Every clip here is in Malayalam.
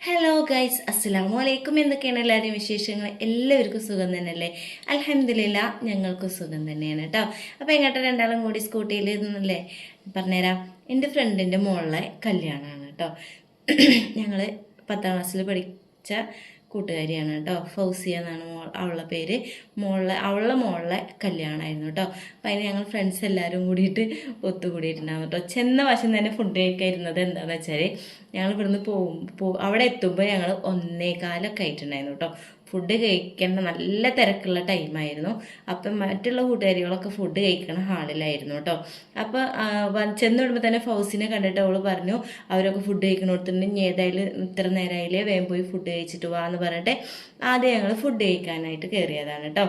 ഹലോ ഗൈസ് അസ്സലാമു അലൈക്കും എന്തൊക്കെയാണ് എല്ലാവരുടെയും വിശേഷങ്ങൾ? എല്ലാവർക്കും സുഖം തന്നെയല്ലേ? അലഹമില്ല ഞങ്ങൾക്കും സുഖം തന്നെയാണ് കേട്ടോ അപ്പോൾ എങ്ങോട്ട് രണ്ടാളും കൂടി സ്കൂട്ടിയിൽ ഇരുന്നല്ലേ? പറഞ്ഞുതരാം. എന്റെ ഫ്രണ്ടിന്റെ മോളിലെ കല്യാണമാണ് കേട്ടോ ഞങ്ങൾ പത്താം ക്ലാസ്സിൽ പഠിച്ച കൂട്ടുകാരിയാണ് കേട്ടോ. ഫൗസിയ എന്നാണ് മോൾ അവളുടെ പേര്. മോളിലെ അവളുടെ മോളിലെ കല്യാണമായിരുന്നു കേട്ടോ. അപ്പം അതിന് ഞങ്ങൾ ഫ്രണ്ട്സ് എല്ലാവരും കൂടിയിട്ട് ഒത്തുകൂടിയിട്ടുണ്ടാകും കേട്ടോ. ചെന്ന വശം തന്നെ ഫുഡ് കഴിക്കാതിരുന്നത് എന്താണെന്ന് വെച്ചാൽ ഞങ്ങൾ ഇവിടുന്ന് പോകും അവിടെ എത്തുമ്പോൾ ഞങ്ങൾ ഒന്നേകാലൊക്കെ ആയിട്ടുണ്ടായിരുന്നു കേട്ടോ. ഫുഡ് കഴിക്കേണ്ട നല്ല തിരക്കുള്ള ടൈമായിരുന്നു അപ്പം മറ്റുള്ള കൂട്ടുകാരികളൊക്കെ ഫുഡ് കഴിക്കണ ഹാളിലായിരുന്നു കേട്ടോ. അപ്പോൾ ചെന്ന് വിടുമ്പോൾ തന്നെ ഫൗസിനെ കണ്ടിട്ട് അവൾ പറഞ്ഞു അവരൊക്കെ ഫുഡ് കഴിക്കണോടത്തുണ്ട്. ഇനി ഏതായാലും ഇത്ര നേരമായില്ലേ വേഗം പോയി ഫുഡ് കഴിച്ചിട്ട് വാ എന്ന് പറഞ്ഞിട്ട് ആദ്യം ഞങ്ങൾ ഫുഡ് കഴിക്കാനായിട്ട് കയറിയതാണ് കേട്ടോ.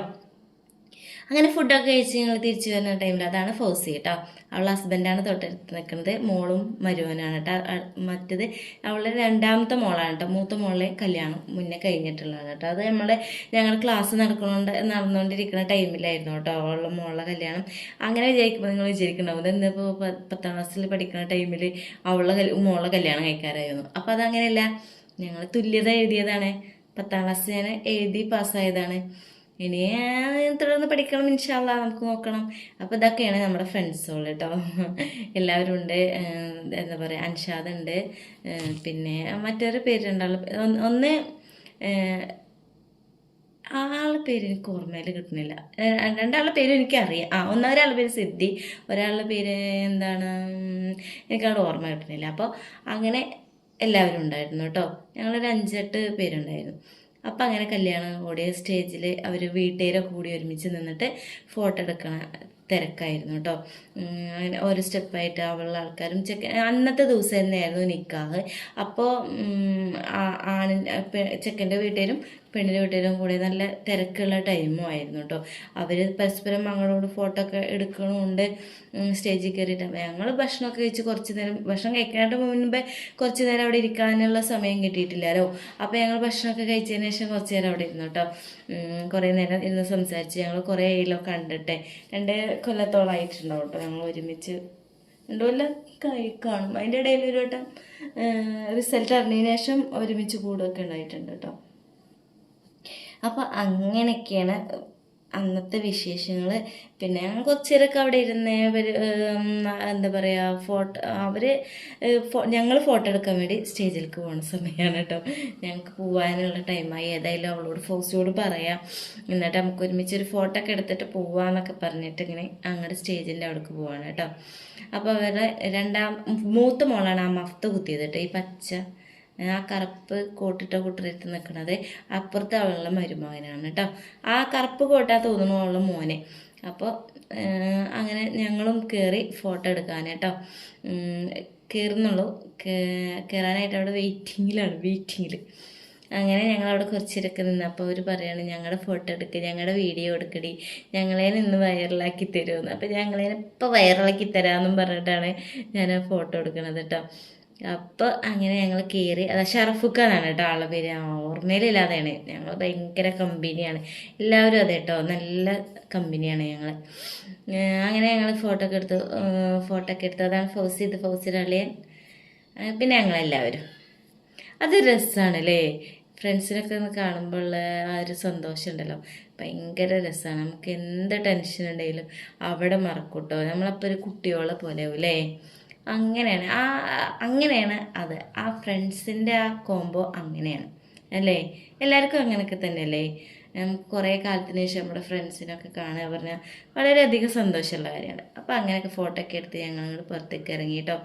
അങ്ങനെ ഫുഡൊക്കെ കഴിച്ച് ഞങ്ങൾ തിരിച്ചു വരുന്ന ടൈമിൽ അതാണ് ഫോസി കേട്ടോ അവളുടെ ഹസ്ബൻഡാണ് തൊട്ടടുത്ത് നിൽക്കുന്നത് മോളും മരുവനാണ് കേട്ടോ മറ്റത് അവളുടെ രണ്ടാമത്തെ മോളാണ് കേട്ടോ മൂത്ത മോളെ കല്യാണം മുന്നേ കഴിഞ്ഞിട്ടുള്ളതാണ് കേട്ടോ അത് നമ്മളെ ഞങ്ങൾ ക്ലാസ് നടക്കുന്നുണ്ട് നടന്നുകൊണ്ടിരിക്കുന്ന ടൈമിലായിരുന്നു കേട്ടോ അവളുടെ മോളുടെ കല്യാണം. അങ്ങനെ വിചാരിക്കുമ്പോൾ നിങ്ങൾ വിചാരിക്കുന്നുണ്ടാവും ഇതെന്തിപ്പോൾ പത്താം ക്ലാസ്സിൽ പഠിക്കുന്ന ടൈമിൽ അവളുടെ മോളുടെ കല്യാണം കഴിക്കാറായിരുന്നു. അപ്പോൾ അതങ്ങനെയല്ല. ഞങ്ങൾ തുല്യത എഴുതിയതാണ്. പത്താം ക്ലാസ് ഞാൻ എഴുതി പാസ്സായതാണ് ഇനി തുടർന്ന് പഠിക്കണം ഇൻഷാല്ല നമുക്ക് നോക്കണം. അപ്പോൾ ഇതൊക്കെയാണ് നമ്മുടെ ഫ്രണ്ട്സുകൾ കേട്ടോ എല്ലാവരും ഉണ്ട് എന്താ പറയുക അൻഷാദ് ഉണ്ട് പിന്നെ മറ്റൊരു പേരുണ്ടാവും ഒന്ന് ആളുടെ പേര് എനിക്ക് ഓർമ്മയിൽ കിട്ടുന്നില്ല. രണ്ടാളുടെ പേര് എനിക്കറിയാം. ആ ഒന്നാമൊരാളുടെ പേര് സിദ്ധി ഒരാളുടെ പേര് എന്താണ് എനിക്കവിടെ ഓർമ്മ കിട്ടുന്നില്ല. അപ്പോൾ അങ്ങനെ എല്ലാവരും ഉണ്ടായിരുന്നു കേട്ടോ ഞങ്ങളൊരു അഞ്ചെട്ട് പേരുണ്ടായിരുന്നു. അപ്പം അങ്ങനെ കല്യാണം കൂടിയ സ്റ്റേജിൽ അവർ വീട്ടുകാരൊക്കെ കൂടി ഒരുമിച്ച് നിന്നിട്ട് ഫോട്ടോ എടുക്കണ തിരക്കായിരുന്നു കേട്ടോ അങ്ങനെ ഓരോ സ്റ്റെപ്പായിട്ട് അവളുടെ ആൾക്കാരും ചെക്ക അന്നത്തെ ദിവസം തന്നെയായിരുന്നു നിക്കാഹ്. അപ്പോൾ ആണിന്റെ ചെക്കന്റെ വീട്ടുകാരും പെണ്ണിന്റെ വീട്ടിലും കൂടി നല്ല തിരക്കുള്ള ടൈമും ആയിരുന്നു കേട്ടോ അവർ പരസ്പരം മകളോട് ഫോട്ടോ ഒക്കെ എടുക്കണമുണ്ട് സ്റ്റേജിൽ കയറിയിട്ട് ഞങ്ങൾ ഭക്ഷണമൊക്കെ കഴിച്ച് കുറച്ച് നേരം ഭക്ഷണം കഴിക്കാനായിട്ട് മുമ്പേ കുറച്ച് നേരം അവിടെ ഇരിക്കാനുള്ള സമയം കിട്ടിയിട്ടില്ലല്ലോ അപ്പോൾ ഞങ്ങൾ ഭക്ഷണമൊക്കെ കഴിച്ചതിന് ശേഷം കുറച്ച് നേരം അവിടെ ഇരുന്നു കേട്ടോ കുറേ നേരം ഇരുന്ന് സംസാരിച്ച് ഞങ്ങൾ കുറേ ഏലോ കണ്ടിട്ടെ. രണ്ട് കൊല്ലത്തോളം ആയിട്ടുണ്ടാവും കേട്ടോ ഞങ്ങൾ ഒരുമിച്ച്. ഉണ്ടല്ല കൈ കാണും. അതിന്റെ ഇടയിൽ ഒരു വട്ടം റിസൾട്ട് അറിഞ്ഞതിന് ശേഷം ഒരുമിച്ച് കൂടുകയൊക്കെ ഉണ്ടായിട്ടുണ്ട് കേട്ടോ അപ്പോൾ അങ്ങനെയൊക്കെയാണ് അന്നത്തെ വിശേഷങ്ങൾ പിന്നെ ഞങ്ങൾ കുറച്ച് അവിടെ ഇരുന്ന് എന്താ പറയുക ഫോട്ടോ അവർ ഞങ്ങൾ ഫോട്ടോ എടുക്കാൻ വേണ്ടി സ്റ്റേജിലേക്ക് പോകുന്ന സമയമാണ് കേട്ടോ. ഞങ്ങൾക്ക് പോകാനുള്ള ടൈമായി. ഏതായാലും അവളോട് ഫോസിയോട് പറയാം. എന്നിട്ട് നമുക്ക് ഒരുമിച്ച് ഒരു ഫോട്ടോ ഒക്കെ എടുത്തിട്ട് പോവാന്നൊക്കെ പറഞ്ഞിട്ട് ഇങ്ങനെ അങ്ങോട്ട് സ്റ്റേജിന്റെ അവിടേക്ക് പോവാണ് കേട്ടോ. അപ്പോൾ അവരുടെ രണ്ടാം മൂത്ത മോളാണ് ആ മഫ്ത കുത്തിയത് കേട്ടോ. ഈ പച്ച ആ കറുപ്പ് കോട്ടിട്ട കൂട്ടറിട്ട് നിൽക്കുന്നത് അപ്പുറത്തെ അവളുടെ മരുമകനാണ് കേട്ടോ. ആ കറുപ്പ് കോട്ടാ തോന്നുന്നു അവളുടെ മോനെ. അപ്പോൾ അങ്ങനെ ഞങ്ങളും കയറി ഫോട്ടോ എടുക്കാൻ കേട്ടോ. കയറുന്നുള്ളൂ കയറാനായിട്ട് അവിടെ വെയിറ്റിങ്ങിലാണ് വെയിറ്റിങ്ങിൽ അങ്ങനെ ഞങ്ങൾ അവിടെ നിന്ന്. അപ്പോൾ അവർ പറയുകയാണ് ഞങ്ങളുടെ ഫോട്ടോ എടുക്ക് ഞങ്ങളുടെ വീഡിയോ എടുക്കടി. ഞങ്ങളെ നിന്ന് വൈറലാക്കി തരുമെന്ന് അപ്പോൾ ഞങ്ങളെ ഇപ്പോൾ വൈറലാക്കി തരാമെന്നും പറഞ്ഞിട്ടാണ് ഞാൻ ഫോട്ടോ എടുക്കണത് കേട്ടോ. അപ്പോൾ അങ്ങനെ ഞങ്ങൾ കയറി അത് ഷറഫുഖാനാണ് കേട്ടോ ആളെ പേര്. ഓർമ്മയിലില്ലാതെയാണ്. ഞങ്ങൾ ഭയങ്കര കമ്പനിയാണ്. എല്ലാവരും അതെ കേട്ടോ നല്ല കമ്പനിയാണ് ഞങ്ങൾ അങ്ങനെ ഞങ്ങൾ ഫോട്ടോ ഒക്കെ എടുത്തു ഫോട്ടോ ഒക്കെ എടുത്തു അതാണ് ഫൗസി ഇത് ഫൗസിയുടെ അളിയൻ പിന്നെ ഞങ്ങളെല്ലാവരും. അതൊരു രസമാണ് അല്ലേ ഫ്രണ്ട്സിനൊക്കെ ഒന്ന് കാണുമ്പോൾ ഉള്ള ആ ഒരു സന്തോഷം ഉണ്ടല്ലോ ഭയങ്കര രസമാണ് നമുക്ക് എന്ത് ടെൻഷൻ ഉണ്ടെങ്കിലും അവിടെ മറക്കൂട്ടോ. നമ്മളപ്പോൾ ഒരു കുട്ടിയോളെ പോലെ ആവും അങ്ങനെയാണ്. ആ അങ്ങനെയാണ് അത്. ആ ഫ്രണ്ട്സിന്റെ ആ കോംബോ അങ്ങനെയാണ്. അല്ലേ? എല്ലാവർക്കും അങ്ങനെയൊക്കെ തന്നെയല്ലേ? നമുക്ക് കുറേ കാലത്തിന് ശേഷം നമ്മുടെ ഫ്രണ്ട്സിനൊക്കെ കാണുക പറഞ്ഞാൽ വളരെയധികം സന്തോഷമുള്ള കാര്യമാണ്. അപ്പോൾ അങ്ങനെയൊക്കെ ഫോട്ടോ ഒക്കെ എടുത്ത് ഞങ്ങൾ പുറത്തേക്ക് ഇറങ്ങി കേട്ടോ